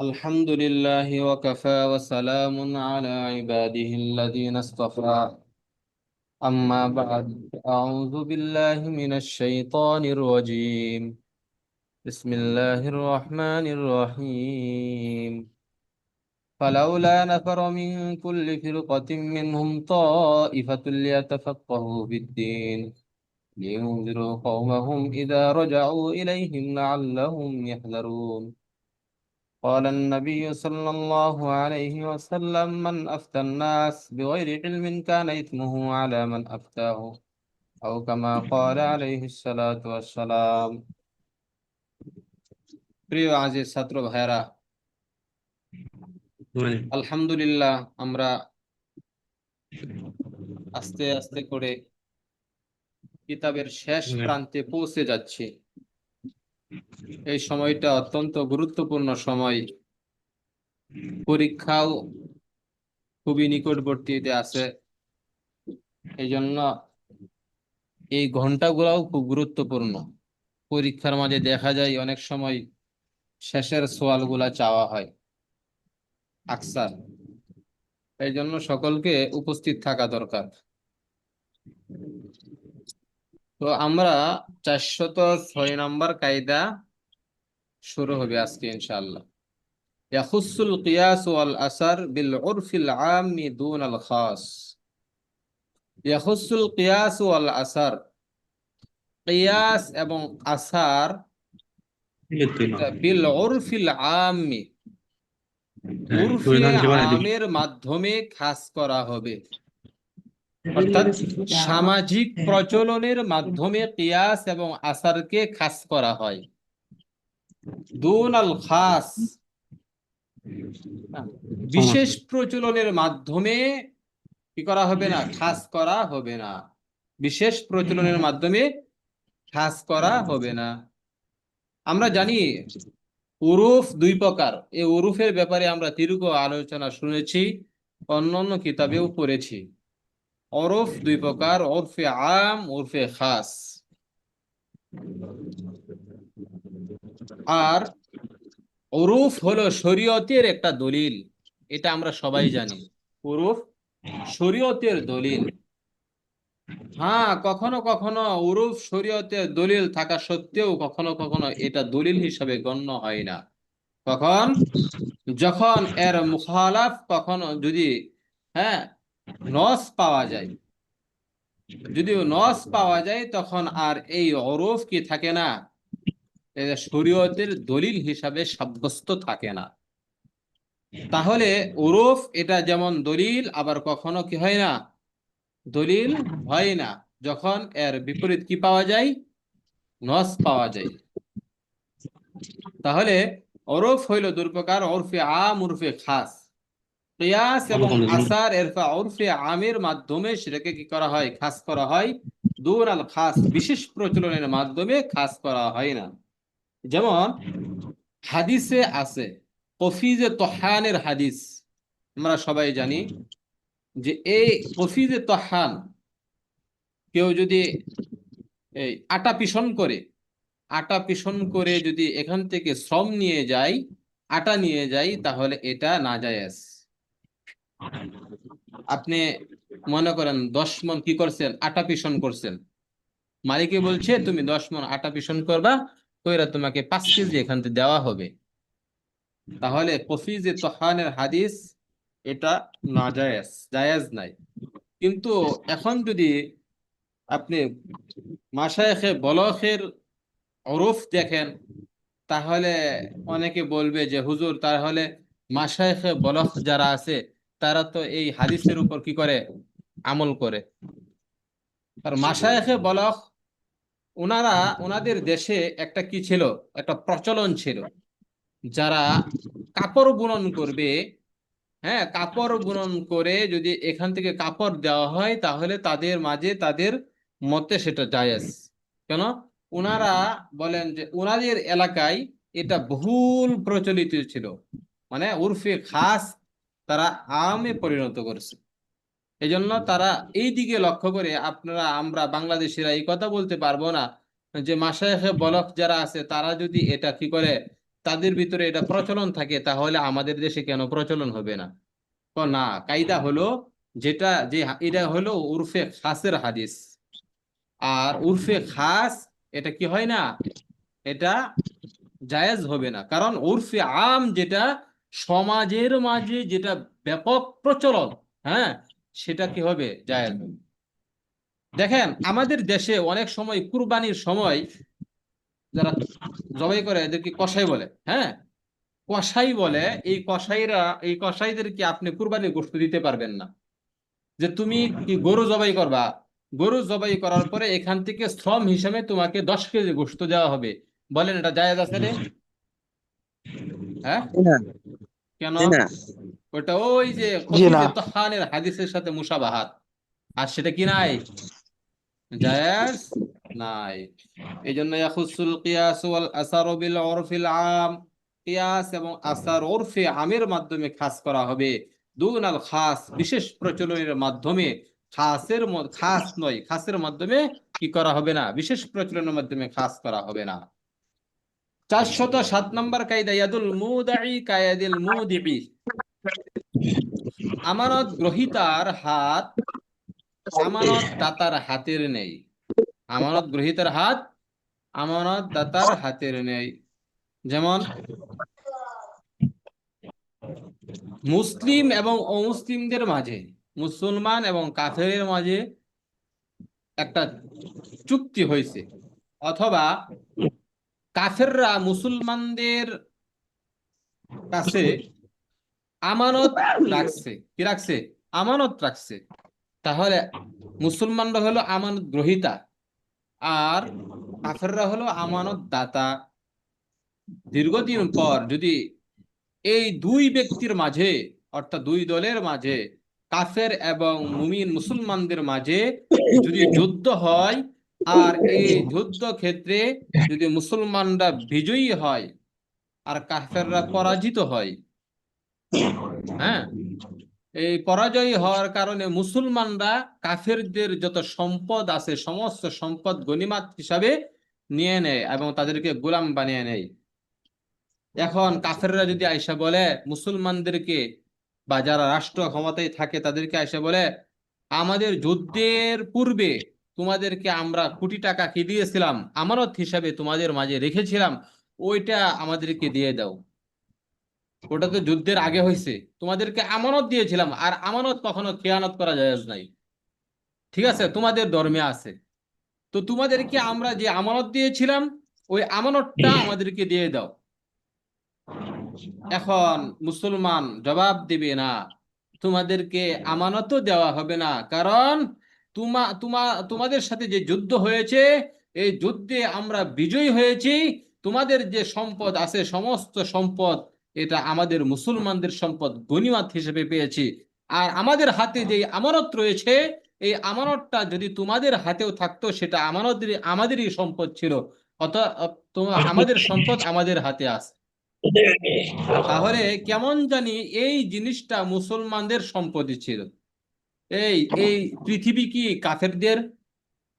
الحمد لله وكفى وسلام على عباده الذين اصطفى. أما بعد أعوذ بالله من الشيطان الرجيم. بسم الله الرحمن الرحيم. فلولا نفر من كل فرقة منهم طائفة ليتفقهوا في الدين لينذروا قومهم إذا رجعوا إليهم لعلهم يحذرون. قال النبي صلى الله عليه وسلم من أفتى الناس بغير علم كان إثمه على من أفتاه أو كما قال عليه الصلاة والسلام প্রিয় আজিজ ছাত্র ভাইরা আলহামদুলিল্লাহ আমরা আস্তে আস্তে করে কিতাবের শেষ প্রান্তে পৌঁছে যাচ্ছি এই সময়টা অত্যন্ত গুরুত্বপূর্ণ সময়। পরীক্ষাও খুবই নিকটবর্তীতে আছে। এই জন্য এই ঘন্টাগুলাও খুব গুরুত্বপূর্ণ। পরীক্ষার মাঝে দেখা যায় অনেক সময় শেষের সোয়ালগুলা চাওয়া হয়। আকসার। এই জন্য সকলকে উপস্থিত থাকা দরকার। তো আমরা চারশত ছয় নম্বর কায়দা শুরু হবে আজকে ইনশাআল্লাহ। আসার বিল কিয়াস ওয়াল আসার এবং আসার বিল উরফিল আমের মাধ্যমে খাস করা হবে। অর্থাৎ সামাজিক প্রচলনের মাধ্যমে কিয়াস এবং আসারকে খাস করা হয়। দুন আল খাস। বিশেষ প্রচলনের মাধ্যমে কি করা হবে না? খাস করা হবে না। বিশেষ প্রচলনের মাধ্যমে খাস করা হবে না। আমরা জানি উরুফ দুই প্রকার। এই উরুফের ব্যাপারে আমরা দীর্ঘ আলোচনা শুনেছি অন্যান্য কিতাবেও পড়েছি। অরফ দুই প্রকার ওরফে আম ওরফে খাস। আর ওরুফ হলো শরীয়তের একটা দলিল, এটা আমরা সবাই জানি। ওরুফ শরীয়তের দলিল। হ্যাঁ কখনো কখনো উরুফ শরীয়তের দলিল থাকা সত্ত্বেও কখনো কখনো এটা দলিল হিসাবে গণ্য হয় না। কখন? যখন এর মুখালাফ কখনো যদি হ্যাঁ নস পাওয়া যায়। যদি নস পাওয়া যায় তখন আর এই অরফ কি থাকে না? শরীয়তের দলিল হিসাবে সাব্যস্ত থাকে না। তাহলে ওরফ এটা যেমন দলিল আবার কখনো কি হয় না? দলিল হয় না। যখন এর বিপরীত কি পাওয়া যায়? নস পাওয়া যায়। তাহলে ওরফ হইল দুর্প্রকার ওরফে আম উরফে খাস। কিয়াস এবং আসার এরফা উরফে আমের মাধ্যমে সেটাকে কি করা হয়? খাস করা হয়? দূর আল খাস বিশেষ প্রচলনের মাধ্যমে খাস করা হয় না। যেমন হাদিসে আছে কফিজে তহানের হাদিস। আমরা সবাই জানি যে এই কফিজে তহান কেউ যদি এই আটা পিষণ করে আটা পিষণ করে যদি এখান থেকে শ্রম নিয়ে যায় আটা নিয়ে যায় তাহলে এটা না যায় আপনি মনে করেন দশ মন কি করছেন? আটা পিষণ করছেন। মালিকে বলছে, তুমি দশ মন আটা পিষণ করবা, কইরা তোমাকে পাঁচ কেজি এখান থেকে দেওয়া হবে। তাহলে কফিজে তহানের হাদিস, এটা না জায়েজ জায়েজ নাই। কিন্তু এখন যদি আপনি মাসায়েখে বলখের অরফ দেখেন, তাহলে অনেকে বলবে যে, হুজুর, তাহলে মাসায়েখে বলখ যারা আছে তারা তো এই হাদিসের উপর কি করে? আমল করে। আর মাসায়েখে বলখ ওনারা ওনাদের দেশে একটা কি ছিল? একটা প্রচলন ছিল। যারা কাপড় বুনন করবে হ্যাঁ কাপড় বুনন করে যদি এখান থেকে কাপড় দেওয়া হয় তাহলে তাদের মাঝে তাদের মতে সেটা জায়েজ। কেন? ওনারা বলেন যে ওনাদের এলাকায় এটা বহুল প্রচলিত ছিল। মানে উর্ফে খাস তারা আমে পরিণত করেছে। এই জন্য তারা এই দিকে লক্ষ্য করে আপনারা, আমরা বাংলাদেশিরা এই কথা বলতে পারব না যে মাসায়েখে বলক যারা আছে, তারা যদি এটা কি করে, তাদের ভিতরে এটা প্রচলন থাকে, তাহলে আমাদের দেশে কেন প্রচলন হবে না? না, কায়দা হলো যেটা, যে এটা হলো উরফে খাসের হাদিস। আর উরফে খাস, এটা কি হয় না? এটা জায়েজ হবে না। কারণ উরফে আম যেটা সমাজের মাঝে যেটা ব্যাপক প্রচলন হ্যাঁ সেটা কি হবে জায়েজ দেখেন, আমাদের দেশে অনেক সময় কুরবানির সময় যারা জবাই করে, এদেরকে কসাই বলে হ্যাঁ? কসাই বলে, এই কসাইরা, এই কসাইদেরকে আপনি কুরবানির গোশত দিতে পারবেন না। যে তুমি কি গরু জবাই করবা? গরু জবাই করার পরে এখান থেকে শ্রম হিসেবে তোমাকে দশ কেজি গোশত দেওয়া হবে। বলেন, এটা জায়েজ আছে রে? হ্যাঁ? না কেন? ওটা ওই যে হাদিসের সাথে মুসাবাহাত আর সেটা কি নাই? জায়েজ? নাই। এই জন্য ইয়াখুসুল কিয়াস ওয়াল আসারু বিল উরফিল আম। কিয়াস এবং আসার উরফে আমের মাধ্যমে খাস করা হবে। দুনাল খাস বিশেষ প্রচলনের মাধ্যমে খাসের খাস নয় খাসের মাধ্যমে কি করা হবে না? বিশেষ প্রচলনের মাধ্যমে খাস করা হবে না। চারশত সাত নম্বর কায়দা আমানত গ্রহিতার হাত, আমানত দাতার হাতের নেই। আমানত গ্রহিতার হাত, আমানত দাতার হাতের নেই। যেমন, মুসলিম এবং অমুসলিমদের মাঝে, মুসলমান এবং কাফেরের মাঝে একটা চুক্তি হয়েছে। অথবা কাফেররা মুসলমানদের কাছে আমানত রাখছে। কি রাখছে? আমানত রাখছে। তাহলে মুসলমানরা হলো আমানত গ্রহিতা আর কাফেররা হলো আমানত দাতা। দীর্ঘদিন পর যদি এই দুই ব্যক্তির মাঝে অর্থাৎ দুই দলের মাঝে কাফের এবং মুমিন মুসলমানদের মাঝে যদি যুদ্ধ হয় আর এই যুদ্ধ ক্ষেত্রে যদি মুসলমানরা বিজয়ী হয় আর কাফেররা পরাজিত হয় হ্যাঁ এই পরাজয় হওয়ার কারণে মুসলমানরা কাফেরদের যত সম্পদ আছে সমস্ত সম্পদ গণিমাত হিসাবে নিয়ে নেয় এবং তাদেরকে গোলাম বানিয়ে নেয়। এখন কাফেররা যদি আইসা বলে মুসলমানদেরকে বা যারা রাষ্ট্র ক্ষমতায় থাকে তাদেরকে আইসা বলে আমাদের যুদ্ধের পূর্বে তোমাদেরকে আমরা কোটি টাকা কি দিয়েছিলাম? আমানত হিসাবে তোমাদের মাঝে রেখেছিলাম। ওইটা আমাদেরকে দিয়ে দাও। ওটা তো যুদ্ধের আগে হয়েছে। তোমাদেরকে আমানত দিয়েছিলাম। আর আমানত কখনো খেয়ানত করা যায় নাই। ঠিক আছে? তোমাদের ধর্মে আছে। তো তোমাদেরকে আমরা যে আমানত দিয়েছিলাম, ওই আমানতটা আমাদেরকে দিয়ে দাও। এখন মুসলমান জবাব দিবে না। তোমাদেরকে আমানতও দেওয়া হবে না। কারণ তোমা তোমা, তোমাদের সাথে যে যুদ্ধ হয়েছে, এই যুদ্ধে আমরা বিজয়ী হয়েছি। তোমাদের যে সম্পদ আছে, সমস্ত সম্পদ এটা আমাদের মুসলমানদের সম্পদ গনিমাত হিসেবে পেয়েছি। আর আমাদের হাতে যে আমানত রয়েছে, এই আমানতটা যদি তোমাদের হাতেও থাকতো, সেটা আমানতের আমাদেরই সম্পদ ছিল। তোমার আমাদের সম্পদ আমাদের হাতে আছে। তাহলে কেমন জানি এই জিনিসটা মুসলমানদের সম্পত্তি ছিল। এই এই পৃথিবী কি কাফেরদের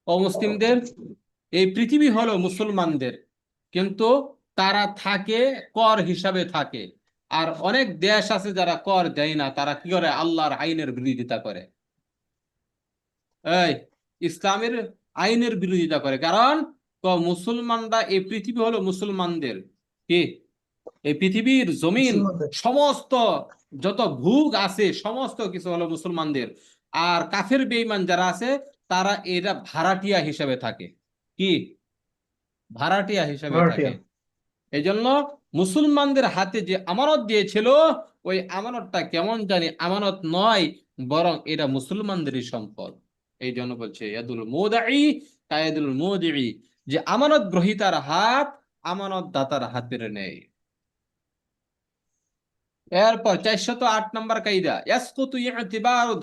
অমুসলিমদের? এই পৃথিবী হলো মুসলমানদের কিন্তু তারা থাকে কর হিসাবে থাকে। আর অনেক দেশ আছে যারা কর দেয় না তারা কি করে? আল্লাহর আইনের বিরোধিতা করে। এই ইসলামের আইনের বিরোধিতা করে। কারণ মুসলমানরা এই পৃথিবী হলো মুসলমানদের। কি? এই পৃথিবীর জমিন সমস্ত যত ভূগ আছে সমস্ত কিছু হলো মুসলমানদের। আর কাফের বেঈমান যারা আছে তারা এটা ভাড়াটিয়া হিসেবে থাকে। কি? ভাড়াটিয়া হিসেবে থাকে। এই জন্য মুসলমানদের হাতে যে আমানত দিয়েছিল ওই আমানতটা কেমন জানি আমানত নয় বরং এটা মুসলমানদেরই সম্পদ। এই জন্য বলছে ইয়াদুল মোদাই কায়াদুল মোদি যে আমানত গ্রহিতার হাত আমানত দাতার হাতের নেই। এরপর চারশত আট নম্বর কায়দা, ইয়াসকুতু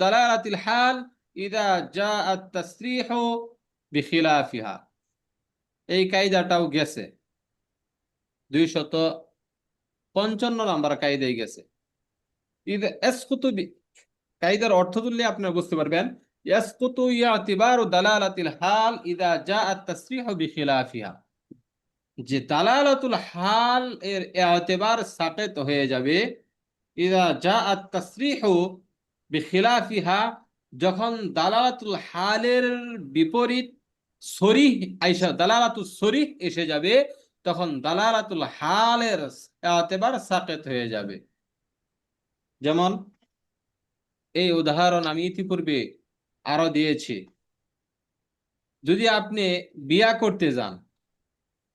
দালালাতিল হাল ইদা জাআত তাসরিহু বিখিলাফিহা। এই কায়দাটাও গেছে। দুইশত পঞ্চান্ন নম্বর কায়দায় গেছে। ইদা ইয়াসকুতু কায়দার অর্থ তুললে আপনারা বুঝতে পারবেন, ইয়াসকুতু ইতিবারু দালালাতিল হাল ইদা জাআত তাসরিহু বিখিলাফিহা। যে দালালাতুল হাল এর এতেবার সাকেত হয়ে যাবে ইদা যা আত বিখিলাফিহা যখন দালালাতুল হালের বিপরীত সরিহ আইসা দালালাতুল সরিহ এসে যাবে, তখন দালালাতুল হালের এতেবার সাকেত হয়ে যাবে। যেমন এই উদাহরণ আমি ইতিপূর্বে আরও দিয়েছি। যদি আপনি বিয়া করতে যান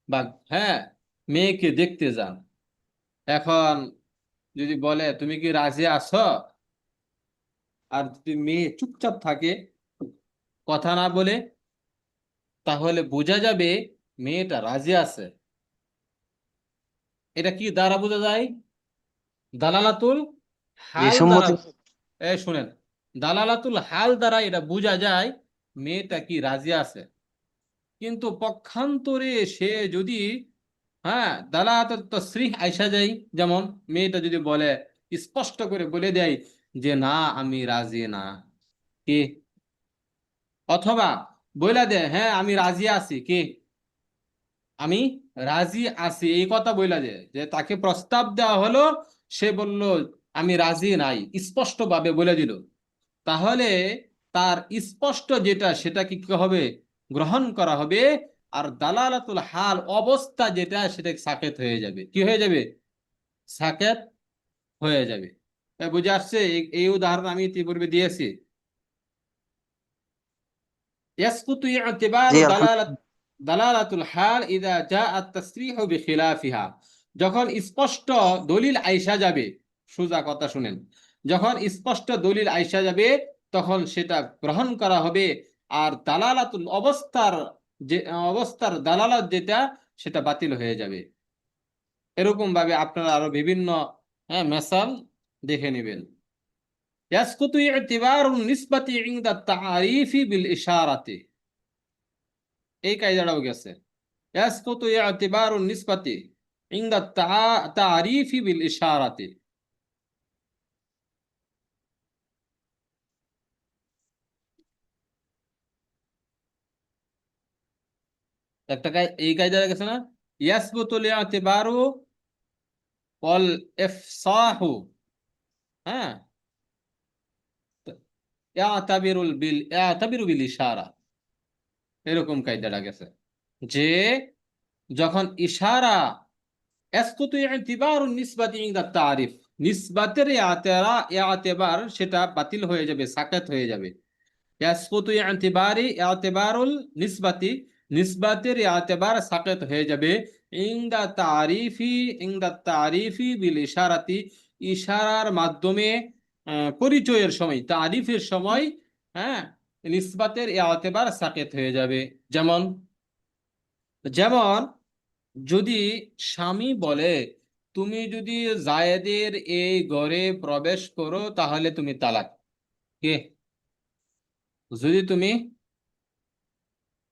বা হ্যাঁ মেয়েকে দেখতে যান, এখন যদি বলে তুমি কি রাজি আছো? আর যদি মেয়ে চুপচাপ থাকে কথা না বলে তাহলে বোঝা যাবে মেয়েটা রাজি আছে। এটা কি দ্বারা বোঝা যায়? দালালাতুল হাল এই শুনেন দালালাতুল হাল দ্বারা এটা বোঝা যায় মেয়েটা কি রাজি আছে। কিন্তু পক্ষান্তরে সে যদি হ্যাঁ দালালাতুল তসরিহ আইসা যায় যেমন মেয়েটা যদি বলে, স্পষ্ট করে বলে দেয় যে, না, আমি রাজি না। কি? অথবা বইলা দে হ্যাঁ আমি রাজি আছি। কি? আমি রাজি আছি। এই কথা বইলা দে যে, তাকে প্রস্তাব দেওয়া হলো, সে বলল, আমি রাজি নাই। স্পষ্ট ভাবে বলে দিল। তাহলে তার স্পষ্ট যেটা, সেটা কি হবে? গ্রহণ করা হবে আর দালালাতুল হাল অবস্থা যেটা সেটা সাকেত হয়ে যাবে। কি হয়ে যাবে? সাকেত হয়ে যাবে। বুঝে আসছে? এই উদাহরণ আমি ইতিপূর্বে দিয়েছি। যখন স্পষ্ট দলিল আইসা যাবে সোজা কথা শুনেন। যখন স্পষ্ট দলিল আইসা যাবে তখন সেটা গ্রহণ করা হবে। আর দালালাতুল অবস্থার যে অবস্থার দালালাত যেটা সেটা বাতিল হয়ে যাবে এরকম ভাবে আপনারা আরো বিভিন্ন হ্যাঁ মেসাল দেখে নেবেন يسقط اعتبار النسبة عند التعاريف بالإشارة এই কায়দাটাও গেছে يسقط اعتبار النسبة عند التعاريف بالإشارة একটা এই কায়দায় গেছে না? ইয়াসবুতুল ইয়াতিবারু ওয়াল ইফসাহু। হ্যাঁ? ইয়াতাবিরুল বিল, ইয়াতাবিরু বিল ইশারা। এরকম কায়দাটা গেছে। যে যখন ইশারা তারিফ, নিসবাতের সেটা বাতিল হয়ে যাবে, সাকাত হয়ে যাবে। ইয়াসকুতু ইয়াতিবারি ইয়াতেবারুল নিসবাতি নিসবাতের ইয়াতেবার সাকেত হয়ে যাবে। ইনদা তারিফি ইনদা তারিফি বিল ইশারাতি। ইশারার মাধ্যমে পরিচয়ের সময়, তারিফের সময় হ্যাঁ নিসবাতের ইয়াতেবার সাকেত হয়ে যাবে। যেমন যেমন, যদি স্বামী বলে, তুমি যদি জায়েদের এই ঘরে প্রবেশ করো, তাহলে তুমি তালাক। কে? যদি তুমি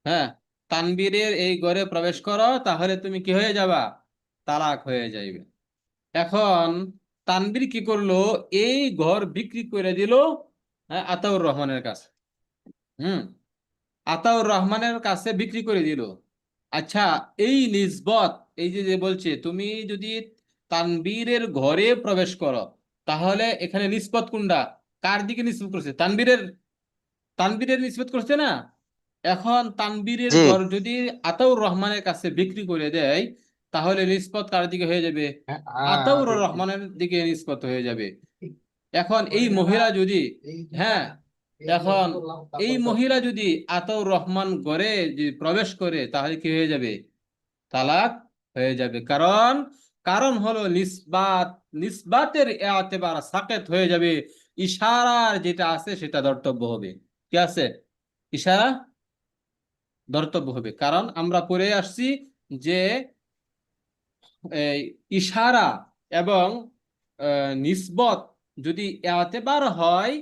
হ্যাঁ তানবীরের এই ঘরে প্রবেশ করো তাহলে তুমি কি হয়ে যাবা? তালাক হয়ে যাইবে। এখন তানবীর কি করল? এই ঘর বিক্রি করে দিল হ্যাঁ, আতাউর রহমানের কাছে। হুম আতাউর রহমানের কাছে বিক্রি করে দিল। আচ্ছা এই নিসবত এই যে বলছে তুমি যদি তানবীরের ঘরে প্রবেশ করো তাহলে এখানে নিসবত কোনটা? কার দিকে নিসবত করছে? তানবীরের তানবীরের নিসবত করছে না? এখন তানবীরের জি। ঘর যদি আতাউর রহমানের কাছে বিক্রি করে দেয় তাহলে নিসবত কার দিকে হয়ে যাবে? আতাউর রহমানের দিকে নিসবত হয়ে যাবে। এখন এই মহিলা যদি হ্যাঁ এখন এই মহিলা যদি আতাউর রহমান গড়ে যদি প্রবেশ করে তাহলে কি হয়ে যাবে? তালাক হয়ে যাবে। কারণ কারণ হলো নিসবাত নিসবাতের এতেবার সাকেত হয়ে যাবে। ইশারার যেটা আছে সেটা ধর্তব্য হবে। কি আছে? ইশারা? ধর্তব্য হবে। কারণ আমরা পড়ে আসছি যে ইশারা এবং নিসবত যদি এতেবার হয়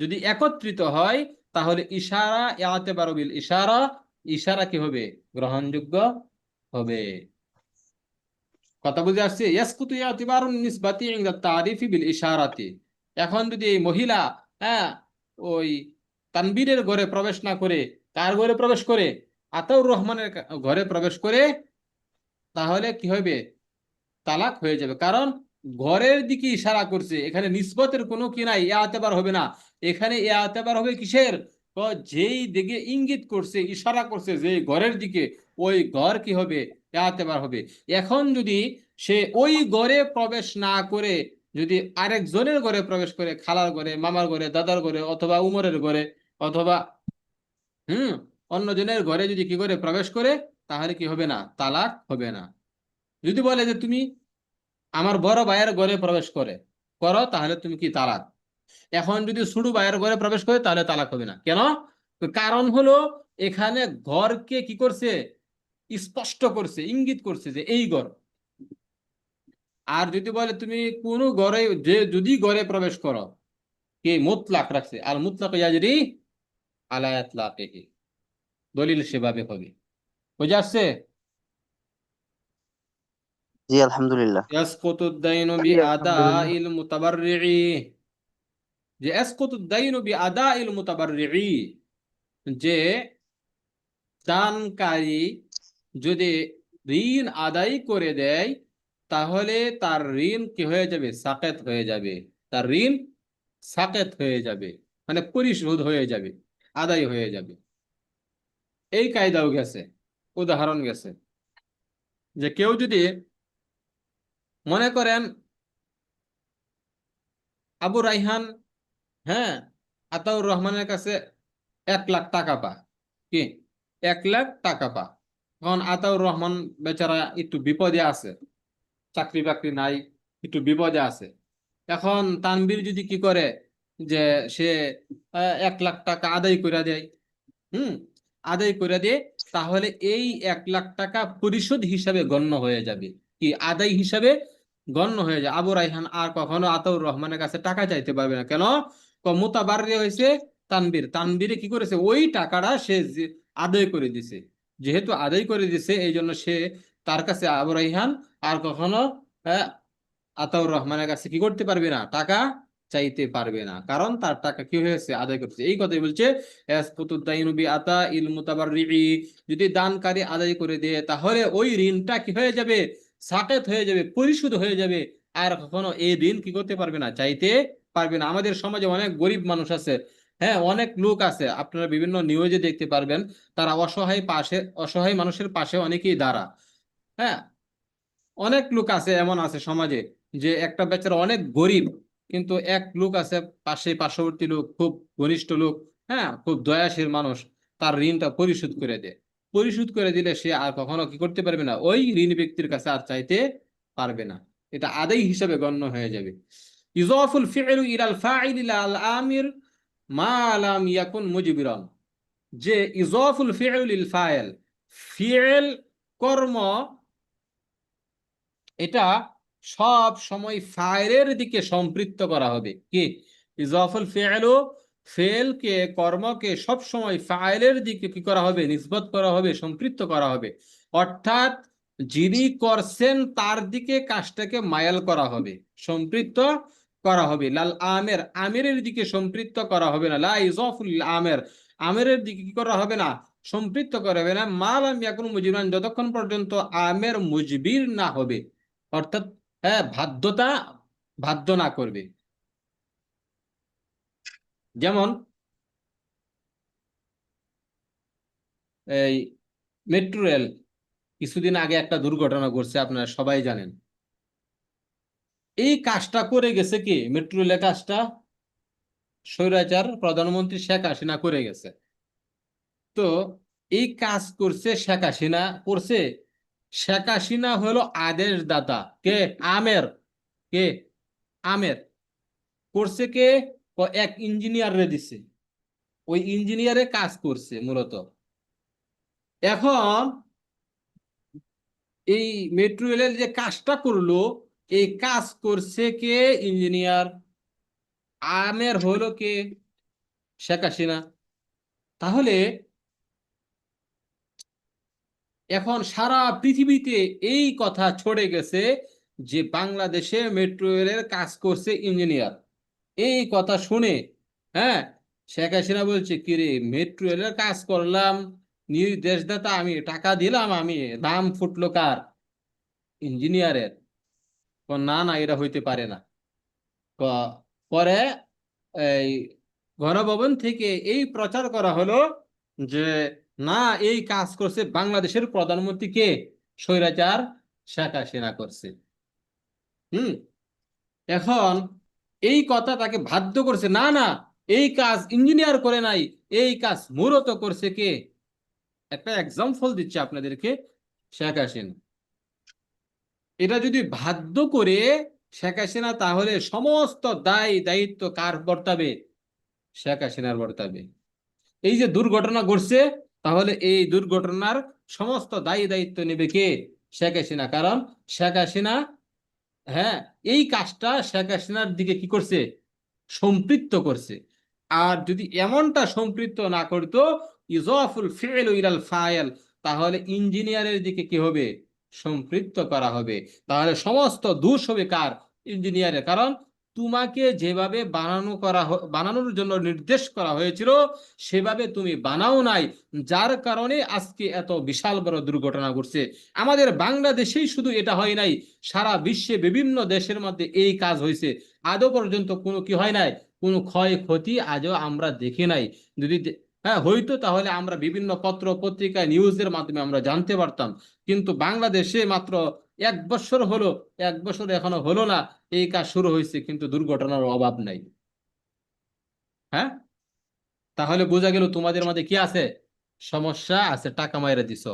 যদি একত্রিত হয়, তাহলে ইশারা এতেবার বিল ইশারা ইশারা কি হবে? গ্রহণযোগ্য হবে। কথা বুঝে আসছে? ইয়াসকুতু ইয়াতিবারুন নিসবাতি ইনদা তারিফি বিল ইশারাতি। এখন যদি এই মহিলা হ্যাঁ ওই তানবীরের ঘরে প্রবেশ না করে কার ঘরে প্রবেশ করে, আতাউর রহমানের ঘরে প্রবেশ করে, তাহলে কি হবে তালাক হয়ে যাবে। কারণ ঘরের দিকে ইশারা করছে, এখানে নিসবতের কোনো কি নাই, এ আতেবার হবে না। এখানে এ আতেবার হবে কিসের? যেই দিকে ইঙ্গিত করছে, ইশারা করছে যে ঘরের দিকে, ওই ঘর কি হবে? এ আতেবার হবে। এখন যদি সে ওই ঘরে প্রবেশ না করে, যদি আরেকজনের ঘরে প্রবেশ করে, খালার ঘরে, মামার ঘরে, দাদার ঘরে, অথবা উমরের ঘরে, অথবা হুম অন্যজনের ঘরে যদি কি করে প্রবেশ করে, তাহলে কি হবে না? তালাক হবে না। যদি বলে যে তুমি আমার বড় ভাইয়ের ঘরে প্রবেশ করে, করো, তাহলে তুমি কি তালাক? এখন যদি ছোট ভাইয়ের ঘরে প্রবেশ করে, তাহলে তালাক হবে না। কেন? কারণ হলো, এখানে ঘরকে কি করছে? স্পষ্ট করছে, ইঙ্গিত করছে যে এই ঘর। আর যদি বলে তুমি কোন ঘরে, যে যদি ঘরে প্রবেশ করো, কে? মুতলাক রাখছে। আর মুতলাক ইয়াজরি আলায়াত লাকেহি দলিল সেভাবে হবে। বুঝে আসছে? জি আলহামদুলিল্লাহ। ইয়াসকুতু দাইনু জি, বিআদাইল মুতাবাররিঈ। যে ইয়াসকুতু দাইনু বিআদাইল মুতাবাররিঈ। যে দানকারী যদি ঋণ আদায় করে দেয় তাহলে তার ঋণ কি হয়ে যাবে? সাকেত হয়ে যাবে। তার ঋণ সাকেত হয়ে যাবে। মানে পরিশোধ হয়ে যাবে। আদায় হয়ে যাবে। এই কায়দাও গেছে, উদাহরণ গেছে। যে কেউ যদি মনে করেন, আবু রাইহান হ্যাঁ আতাউর রহমানের কাছে এক লাখ টাকা পা। কি? এক লাখ টাকা পা। এখন আতাউর রহমান বেচারা একটু বিপদে আছে। চাকরি বাকরি নাই, একটু বিপদে আছে। এখন তানবীর যদি কি করে যে সে এক লাখ টাকা আদায় করে দেয়। হুম? আদায় করে দিয়ে তাহলে এই এক লাখ টাকা পরিশোধ হিসাবে গণ্য হয়ে যাবে। কি আদায় হিসাবে গণ্য হয়ে যায়। আবু রাইহান আর কখনো আতাউর রহমানের কাছে টাকা চাইতে পারবে না। কেন? মোতাবাররে হয়েছে তানবীর। তানবীরে কি করেছে? ওই টাকাটা সে আদায় করে দিছে। যেহেতু আদায় করে দিছে, এই জন্য সে তার কাছে আবু রাইহান আর কখনো আতাউর রহমানের কাছে কি করতে পারবে না? টাকা চাইতে পারবে না। কারণ তার টাকা কি হয়েছে? আদায় করছে। এই কথাই বলছে বিআতা ইল যদি দানকারী আদায় করে দেয়, তাহলে ওই ঋণটা কি হয়ে যাবে? সাকেত হয়ে যাবে, পরিশোধ হয়ে যাবে। আর কখনো এই ঋণ কি করতে পারবে না? চাইতে পারবে না। আমাদের সমাজে অনেক গরিব মানুষ আছে। হ্যাঁ অনেক লোক আছে। আপনারা বিভিন্ন নিউজে দেখতে পারবেন, তারা অসহায় পাশে, অসহায় মানুষের পাশে অনেকেই দাঁড়া। হ্যাঁ অনেক লোক আছে, এমন আছে সমাজে, যে একটা বেচারা অনেক গরিব কিন্তু এক লোক আছে পাশে পার্শ্ববর্তী লোক, খুব ঘনিষ্ঠ লোক হ্যাঁ খুব দয়াশীল মানুষ, তার ঋণটা পরিশোধ করে দেয়। পরিশোধ করে দিলে সে আর কখনো কি করতে পারবে না? ওই ঋণ ব্যক্তির কাছে আর চাইতে পারবে না। এটা আদায় হিসাবে গণ্য হয়ে যাবে। ইজাফুল ফি'লু ইলাল ফাইল ইলাল আমির মা লাম ইয়াকুন মুজবিরান। যে ইজাফুল ফি'ল লিল ফাইল ফি'ল কর্ম, এটা সব সময় ফাইলের দিকে সম্পৃক্ত করা হবে। কি? ইজাফুল ফি'লু, ফেলকে, কর্মকে সব সময় ফাইলের দিকে কি করা হবে? নিসবত করা হবে, সম্পৃক্ত করা হবে। অর্থাৎ যিনি করছেন তার দিকে কাজটাকে মায়াল করা হবে, সম্পৃক্ত করা হবে। লাল আমের, আমেরের দিকে সম্পৃক্ত করা হবে না। লা ইজাফুল আমের, আমেরের দিকে কি করা হবে না? সম্পৃক্ত করা হবে না। মালাম ইয়াকুন মুজিবান যতক্ষণ পর্যন্ত আমের মুজবির না হবে। অর্থাৎ হ্যাঁ বাধ্যতা বাধ্য না করবে। যেমন এই মেট্রো রেল কিছুদিন আগে একটা দুর্ঘটনা ঘটছে, আপনারা সবাই জানেন। এই কাজটা করে গেছে কি? মেট্রো রেলের কাজটা স্বৈরাচার প্রধানমন্ত্রী শেখ হাসিনা করে গেছে। তো এই কাজ করছে শেখ হাসিনা, করছে শেখ হাসিনা হলো আদেশদাতা। কে? আমের। কে? আমের। করছে কে? এক ইঞ্জিনিয়ার রে দিছে। ওই ইঞ্জিনিয়ারে কাজ করছে মূলত। এখন এই মেট্রো রেলের যে কাজটা করল, এই কাজ করছে কে? ইঞ্জিনিয়ার আমের হলো কে? শেখ হাসিনা তাহলে এখন সারা পৃথিবীতে এই কথা ছড়ে গেছে যে বাংলাদেশে মেট্রো রেলের কাজ করছে ইঞ্জিনিয়ার। এই কথা শুনে হ্যাঁ শেখ হাসিনা বলছে, কিরে, মেট্রো রেলের কাজ করলাম, নির্দেশদাতা আমি, টাকা দিলাম আমি নাম ফুটলো কার? ইঞ্জিনিয়ারের। না না, এটা হইতে পারে না। পরে এই গণভবন থেকে এই প্রচার করা হলো যে না এই কাজ করছে বাংলাদেশের প্রধানমন্ত্রী কে? স্বৈরাচার শেখ হাসিনা করছে। হুম? এখন এই কথা তাকে বাধ্য করছে। না না, এই কাজ ইঞ্জিনিয়ার করে নাই, এই কাজ মূলত করছে কে? একটা এক্সাম্পল দিচ্ছে আপনাদেরকে, শেখ হাসিনা। এটা যদি বাধ্য করে শেখ হাসিনা, তাহলে সমস্ত দায়, দায়িত্ব কার বর্তাবে? শেখ হাসিনার বর্তাবে। এই যে দুর্ঘটনা ঘটছে তাহলে এই দুর্ঘটনার সমস্ত দায়ী দায়িত্ব নেবে কে? শেখ হাসিনা। কারণ শেখ হাসিনা হ্যাঁ এই কাজটা শেখ হাসিনার দিকে কি করছে? সম্পৃক্ত করছে। আর যদি এমনটা সম্পৃক্ত না করতো, ইজফুল ফিল ইলাল ফাইল, তাহলে ইঞ্জিনিয়ারের দিকে কি হবে? সম্পৃক্ত করা হবে। তাহলে সমস্ত দোষ হবে কার? ইঞ্জিনিয়ারের। কারণ তোমাকে যেভাবে বানানো করা বানানোর জন্য নির্দেশ করা হয়েছিল, সেভাবে তুমি বানাও নাই, যার কারণে আজকে এত বিশাল বড় দুর্ঘটনা ঘটছে। আমাদের বাংলাদেশেই শুধু এটা হয় নাই, সারা বিশ্বে বিভিন্ন দেশের মধ্যে এই কাজ হয়েছে। আদৌ পর্যন্ত কোনো কি হয় নাই, কোনো ক্ষয়ক্ষতি আজও আমরা দেখি নাই। যদি হ্যাঁ হয়তো তাহলে আমরা বিভিন্ন পত্র, পত্রিকা নিউজের মাধ্যমে আমরা জানতে পারতাম। কিন্তু বাংলাদেশে মাত্র এক বছর হলো, এক বছর এখনও হলো না, এই কাজ শুরু হয়েছে, কিন্তু দুর্ঘটনার অভাব নাই। হ্যাঁ? তাহলে বোঝা গেল তোমাদের মধ্যে কি আছে? সমস্যা আছে, টাকা মাইরা দিছ,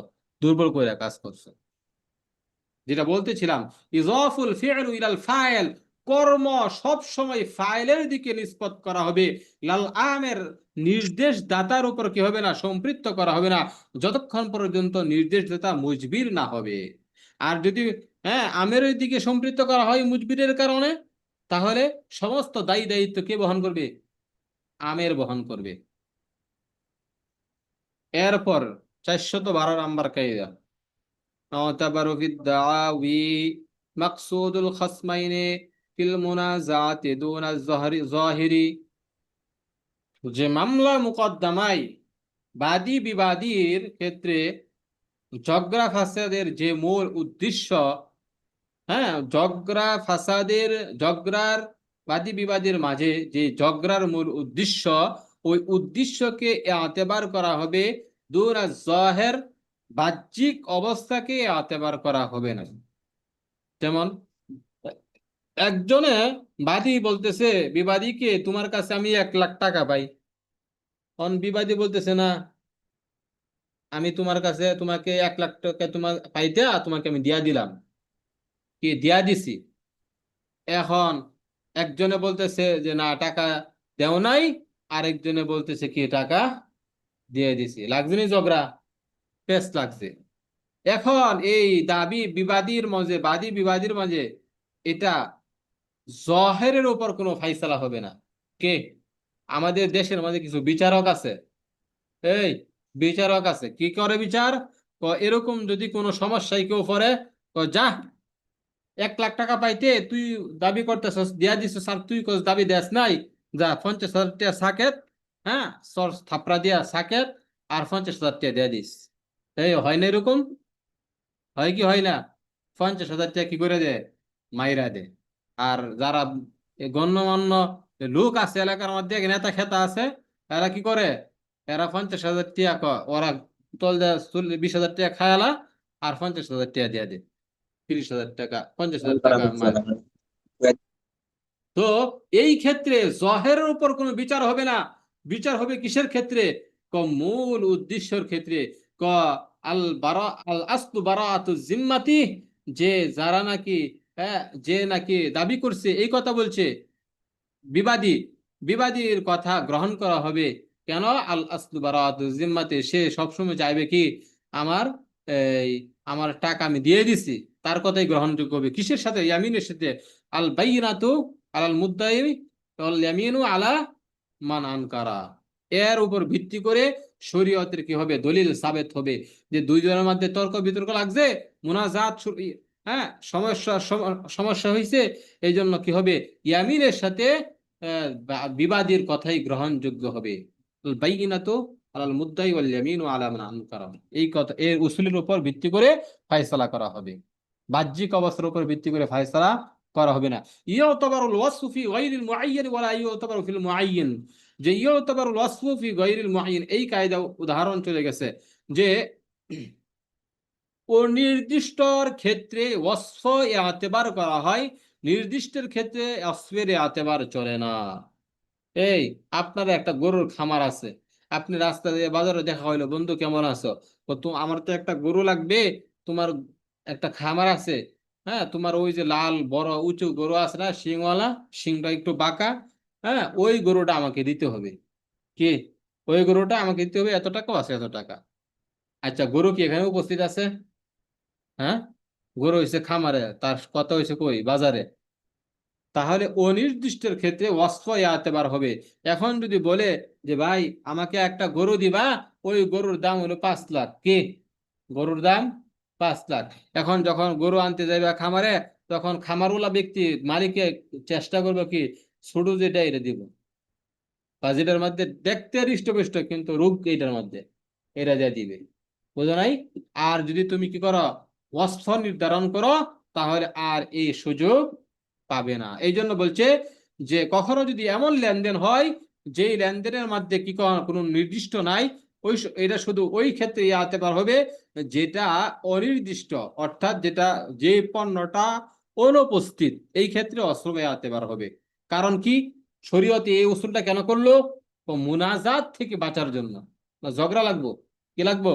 দুর্বল করে কাজ করছ। যেটা বলতেছিলাম, ইজফুল ফি'লু ইলাল ফাইল, কর্ম সব সময় ফাইলের দিকে নিষ্পত করা হবে। লাল আমের নির্দেশ দাতার উপর কি হবে না? সম্পৃক্ত করা হবে না। যতক্ষণ পর্যন্ত নির্দেশ দাতা মুজবির না হবে। আর যদি হ্যাঁ আমের ওই দিকে সম্পৃক্ত করা হয় মুজবিরের কারণে, তাহলে সমস্ত দায়ী দায়িত্ব কে বহন করবে? আমের বহন করবে। এরপর চারশত বারো নাম্বার কায়দা। যে মামলা মুকদ্দমায় বাদী বিবাদীর ক্ষেত্রে ঝগড়া ফাসাদের যে মূল উদ্দেশ্য হ্যাঁ ঝগড়া ফাসাদের ঝগড়ার বাদী বিবাদের মাঝে যে ঝগড়ার মূল উদ্দেশ্য, ওই উদ্দেশ্যকে এতেবার করা হবে। দুরা জহের বাহ্যিক অবস্থাকে এতেবার করা হবে না। যেমন, একজনে বাদী বলতেছে, বিবাদীকে তোমার কাছে আমি এক লাখ টাকা পাই। অন বিবাদী বলতেছে, না আমি তোমার কাছে তোমাকে এক লাখ টাকা তোমার পাইতে তোমাকে আমি দিয়া দিলাম। কি দিয়া দিছি? এখন একজনে বলতেছে যে, না, টাকা দেও নাই। আরেকজনে বলতেছে, কি টাকা দিয়ে দিছি? লাগছে নি ঝগড়া? পেস লাগছে। এখন এই দাবি বিবাদীর মাঝে, বাদী বিবাদীর মাঝে এটা জহেরের উপর কোনো ফাইসালা হবে না। কে? আমাদের দেশের মাঝে কিছু বিচারক আছে। এই বিচারক আছে। কি করে বিচার? এরকম যদি কোনো সমস্যায় কেউ পড়ে যা, এক লাখ টাকা পাইতে তুই দাবি করতেছস, দিয়া দিছস আর তুই দাবি দেস নাই, যা, পঞ্চাশ হাজার টাকা সাকেত হ্যাঁ সর, থাপড়া দিয়া সাকেত, আর পঞ্চাশ হাজার টাকা দিয়া দিস। এই, হয় না এরকম? হয় কি হয় না? পঞ্চাশ হাজার টাকা কি করে দে? মাইরা দে। আর যারা গণ্যমান্য লোক আছে, এলাকার মধ্যে নেতা খেতা আছে, তারা কি করে? এরা পঞ্চাশ হাজার টাকা ক- ওরা তল দেয় বিশ হাজার টাকা খায়ালা আর পঞ্চাশ হাজার টাকা দিয়া দে। তিরিশ হাজার টাকা পঞ্চাশ হাজার টাকা তো এই ক্ষেত্রে জহেরের উপর কোনো বিচার হবে না। বিচার হবে কিসের ক্ষেত্রে? ক মূল উদ্দেশ্যের ক্ষেত্রে। ক আল বারা আল আসলু বারাআতু জিম্মাতি যে যারা নাকি হ্যাঁ, যে নাকি দাবি করছে এই কথা বলছে। বিবাদী বিবাদীর কথা গ্রহণ করা হবে। কেন আল আসলু বারাআতু জিম্মাতে সে সবসময় চাইবে কি? আমার এই, আমার টাকা আমি দিয়ে দিছি, তার কথাই গ্রহণযোগ্য হবে। কিসের সাথে? ইয়ামিনের সাথে। আল বাইনাতু আলাল মুদ্দাই ইয়ামিনু আলা মান আনকারা। এর উপর ভিত্তি করে শরীয়তের কি হবে? দলিল সাবেত হবে যে দুইজনের মধ্যে তর্ক বিতর্ক লাগছে, মুনাজাত হ্যাঁ সমস্যা সমস্যা হয়েছে এই জন্য কি হবে? ইয়ামিনের সাথে বিবাদীর কথাই গ্রহণযোগ্য হবে। আল এই ভিত্তি করে করা হবে। বাহ্যিক অবস্থার উপর ভিত্তি করে করা হবে না। যে এই কায়দা উদাহরণ চলে গেছে যে অনির্দিষ্টর ক্ষেত্রে ওয়াসফ এতেবার করা হয় নির্দিষ্টের ক্ষেত্রে অসফের এতেবার চলে না। এই আপনার একটা গরুর খামার আছে। আপনি রাস্তা দিয়ে বাজারে দেখা হইল, বন্ধু, কেমন আছো? আমার তো একটা গরু লাগবে, তোমার একটা খামার আছে। হ্যাঁ তোমার ওই যে লাল, বড়, উঁচু গরু আছে না, শিংওয়ালা, শিংটা একটু বাঁকা হ্যাঁ ওই গরুটা আমাকে দিতে হবে। কি? ওই গরুটা আমাকে দিতে হবে, এত টাকা? আছে এত টাকা। আচ্ছা গরু কি এখানে উপস্থিত আছে? হ্যাঁ? গরু হয়েছে খামারে, তার কথা হয়েছে কই? বাজারে। তাহলে অনির্দিষ্টের ক্ষেত্রে এতেবার হবে। এখন যদি বলে যে, ভাই, আমাকে একটা গরু দিবা, ওই গরুর দাম হলো পাঁচ লাখ। কে? গরুর দাম পাঁচ লাখ। এখন যখন গরু আনতে যাবে খামারে, তখন খামারওয়ালা ব্যক্তি, মালিকে চেষ্টা করবে কি, ছোট যেটা এটা দিব। বা যেটার মধ্যে দেখতে হৃষ্টপুষ্ট, কিন্তু রোগ এইটার মধ্যে এটা দিয়ে দিবে। বোঝো নাই? আর যদি তুমি কি করো, ওয়াসফ নির্ধারণ করো, তাহলে আর এই সুযোগ পাবে না। এই জন্য বলছে যে, কখনো যদি এমন লেনদেন হয়, যেই লেনদেনের মধ্যে কি কোনো নির্দিষ্ট নাই, ওই এটা শুধু ওই ক্ষেত্রে আতে পার হবে যেটা অনির্দিষ্ট, অর্থাৎ যেটা, যে পণ্যটা অনুপস্থিত, এই ক্ষেত্রে অশ্রমে আতেবার হবে। কারণ কি? শরীয়তে এই উসুলটা কেন করল? মোনাজাত থেকে বাঁচার জন্য। ঝগড়া লাগবো? কি লাগবো?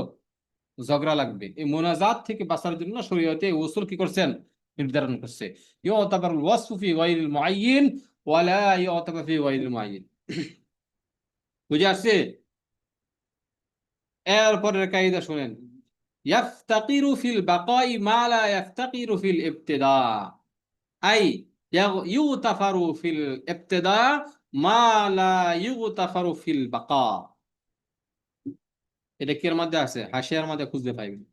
ঝগড়া লাগবে। এই মোনাজাত থেকে বাঁচার জন্য শরীয়তে এই উসুল কি করছেন? নির্ধারণ করছে। বুঝে আসছে? এরপরের কায়দা শুনেন। ফিল বাকাই মা লা ইয়াফতাকিরু ফিল ফিল ইবতিদা মা লা ইউতাফারু ফিল বাকা। এটা কির মধ্যে আছে হাসিয়ার মধ্যে খুঁজতে পাইবেন।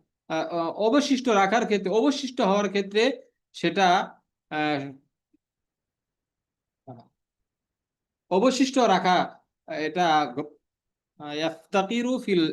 অবশিষ্ট রাখার ক্ষেত্রে অবশিষ্ট হওয়ার ক্ষেত্রে সেটা অবশিষ্ট রাখা এটা ইয়াফতাকিরু ফিল